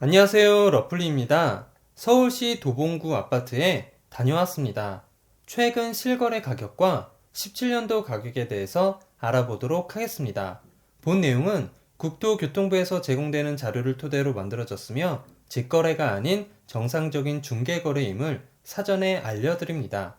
안녕하세요. 러플리입니다. 서울시 도봉구 아파트에 다녀왔습니다. 최근 실거래 가격과 17년도 가격에 대해서 알아보도록 하겠습니다. 본 내용은 국토교통부에서 제공되는 자료를 토대로 만들어졌으며 직거래가 아닌 정상적인 중개거래임을 사전에 알려드립니다.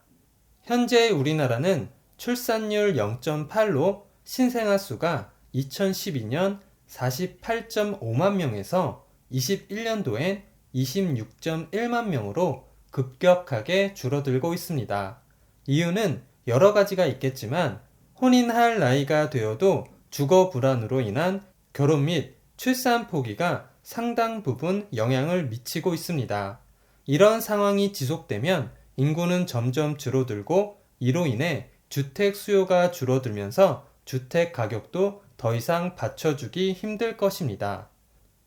현재 우리나라는 출산율 0.8로 신생아 수가 2012년 48.5만 명에서 21년도엔 26.1만 명으로 급격하게 줄어들고 있습니다. 이유는 여러 가지가 있겠지만 혼인할 나이가 되어도 주거 불안으로 인한 결혼 및 출산 포기가 상당 부분 영향을 미치고 있습니다. 이런 상황이 지속되면 인구는 점점 줄어들고 이로 인해 주택 수요가 줄어들면서 주택 가격도 더 이상 받쳐주기 힘들 것입니다.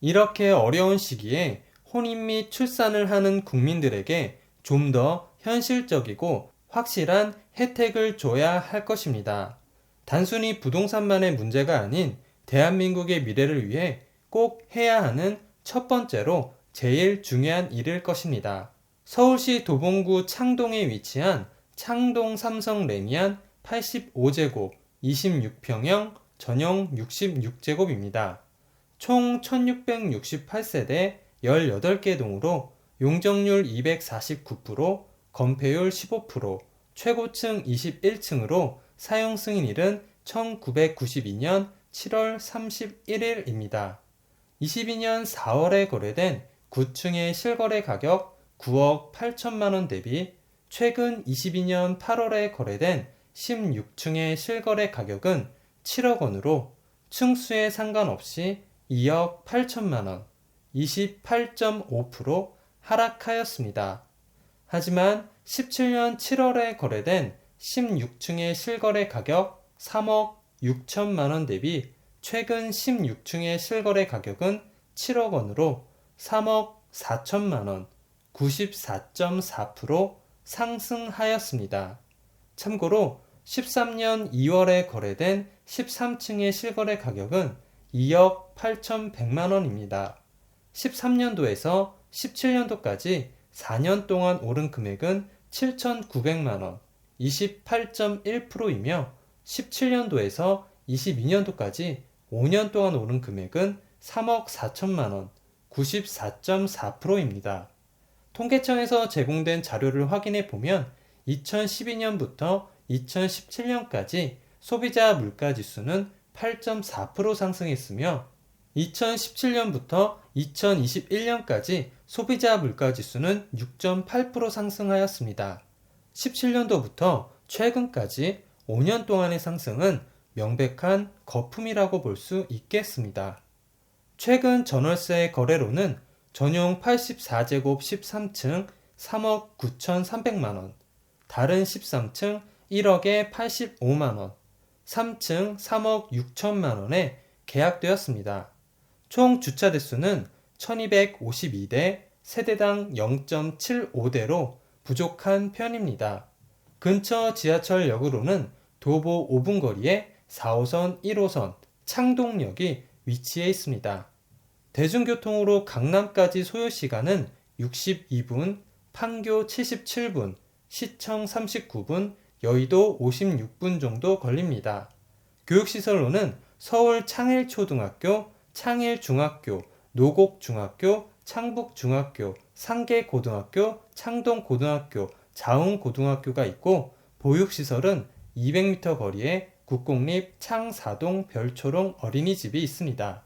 이렇게 어려운 시기에 혼인 및 출산을 하는 국민들에게 좀 더 현실적이고 확실한 혜택을 줘야 할 것입니다. 단순히 부동산만의 문제가 아닌 대한민국의 미래를 위해 꼭 해야 하는 첫 번째로 제일 중요한 일일 것입니다. 서울시 도봉구 창동에 위치한 창동 삼성 레미안 85제곱 26평형 전용 66제곱입니다. 총 1668세대 18개 동으로 용적률 249%, 건폐율 15%, 최고층 21층으로 사용 승인일은 1992년 7월 31일입니다. 22년 4월에 거래된 9층의 실거래 가격 9억 8천만 원 대비 최근 22년 8월에 거래된 16층의 실거래 가격은 7억 원으로 층수에 상관없이 2억 8천만 원, 28.5% 하락하였습니다. 하지만 17년 7월에 거래된 16층의 실거래 가격 3억 6천만 원 대비 최근 16층의 실거래 가격은 7억 원으로 3억 4천만 원, 94.4% 상승하였습니다. 참고로 13년 2월에 거래된 13층의 실거래 가격은 2억 8,100만 원입니다. 13년도에서 17년도까지 4년 동안 오른 금액은 7,900만 원, 28.1%이며 17년도에서 22년도까지 5년 동안 오른 금액은 3억 4천만 원, 94.4%입니다. 통계청에서 제공된 자료를 확인해 보면 2012년부터 2017년까지 소비자 물가 지수는 8.4% 상승했으며 2017년부터 2021년까지 소비자 물가 지수는 6.8% 상승하였습니다. 17년도부터 최근까지 5년 동안의 상승은 명백한 거품이라고 볼 수 있겠습니다. 최근 전월세 거래로는 전용 84제곱 13층 3억 9,300만원, 다른 13층 1억에 85만원, 3층 3억 6천만 원에 계약되었습니다. 총 주차 대수는 1252대, 세대당 0.75대로 부족한 편입니다. 근처 지하철역으로는 도보 5분 거리에 4호선 1호선 창동역이 위치해 있습니다. 대중교통으로 강남까지 소요 시간은 62분, 판교 77분, 시청 39분, 여의도 56분 정도 걸립니다. 교육시설로는 서울 창일초등학교, 창일중학교, 노곡중학교, 창북중학교, 상계고등학교, 창동고등학교, 자웅고등학교가 있고 보육시설은 200m 거리에 국공립 창사동 별초롱 어린이집이 있습니다.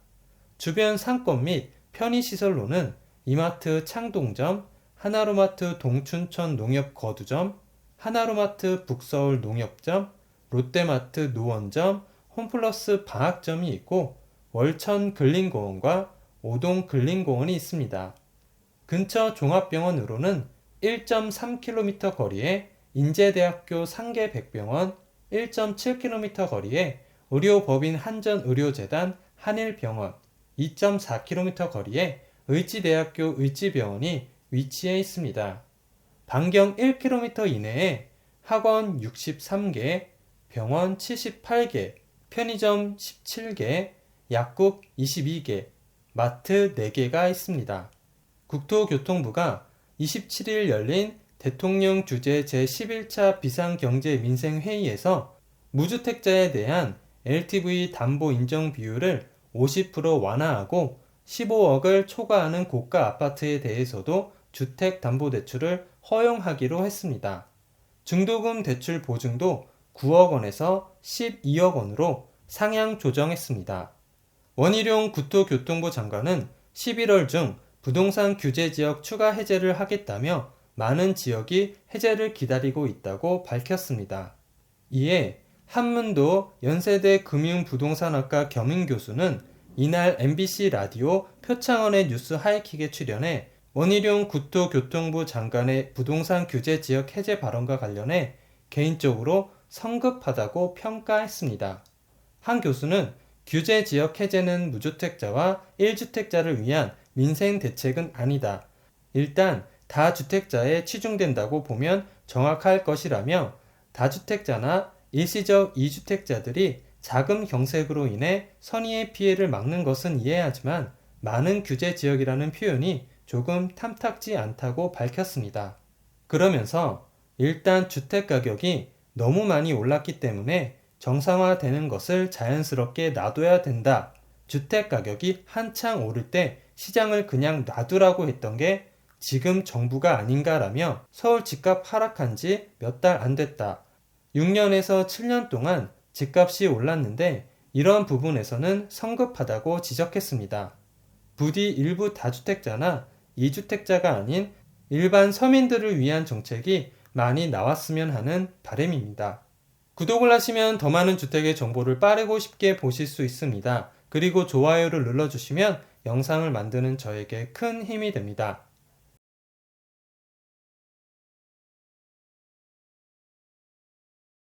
주변 상권 및 편의시설로는 이마트 창동점, 하나로마트 동춘천 농협 거두점, 하나로마트 북서울 농협점, 롯데마트 노원점, 홈플러스 방학점이 있고 월천 근린공원과 오동 근린공원이 있습니다. 근처 종합병원으로는 1.3km 거리에 인제대학교 상계백병원, 1.7km 거리에 의료법인 한전의료재단 한일병원, 2.4km 거리에 의지대학교 의지병원이 위치해 있습니다. 반경 1km 이내에 학원 63개, 병원 78개, 편의점 17개, 약국 22개, 마트 4개가 있습니다. 국토교통부가 27일 열린 대통령 주재 제11차 비상경제민생회의에서 무주택자에 대한 LTV 담보 인정 비율을 50% 완화하고 15억을 초과하는 고가 아파트에 대해서도 주택담보대출을 허용하기로 했습니다. 중도금 대출 보증도 9억 원에서 12억 원으로 상향 조정했습니다. 원희룡 국토교통부 장관은 11월 중 부동산 규제 지역 추가 해제를 하겠다며 많은 지역이 해제를 기다리고 있다고 밝혔습니다. 이에 한문도 연세대 금융부동산학과 겸임 교수는 이날 MBC 라디오 표창원의 뉴스 하이킥에 출연해 원희룡 국토교통부 장관의 부동산 규제 지역 해제 발언과 관련해 개인적으로 성급하다고 평가했습니다. 한 교수는 규제 지역 해제는 무주택자와 1주택자를 위한 민생 대책은 아니다. 일단 다주택자에 치중된다고 보면 정확할 것이라며 다주택자나 일시적 2주택자들이 자금 경색으로 인해 선의의 피해를 막는 것은 이해하지만 많은 규제 지역이라는 표현이 조금 탐탁지 않다고 밝혔습니다. 그러면서 일단 주택 가격이 너무 많이 올랐기 때문에 정상화되는 것을 자연스럽게 놔둬야 된다. 주택 가격이 한창 오를 때 시장을 그냥 놔두라고 했던 게 지금 정부가 아닌가라며 서울 집값 하락한 지 몇 달 안 됐다. 6년에서 7년 동안 집값이 올랐는데 이런 부분에서는 성급하다고 지적했습니다. 부디 일부 다주택자나 2주택자가 아닌 일반 서민들을 위한 정책이 많이 나왔으면 하는 바람입니다. 구독을 하시면 더 많은 주택의 정보를 빠르고 쉽게 보실 수 있습니다. 그리고 좋아요를 눌러주시면 영상을 만드는 저에게 큰 힘이 됩니다.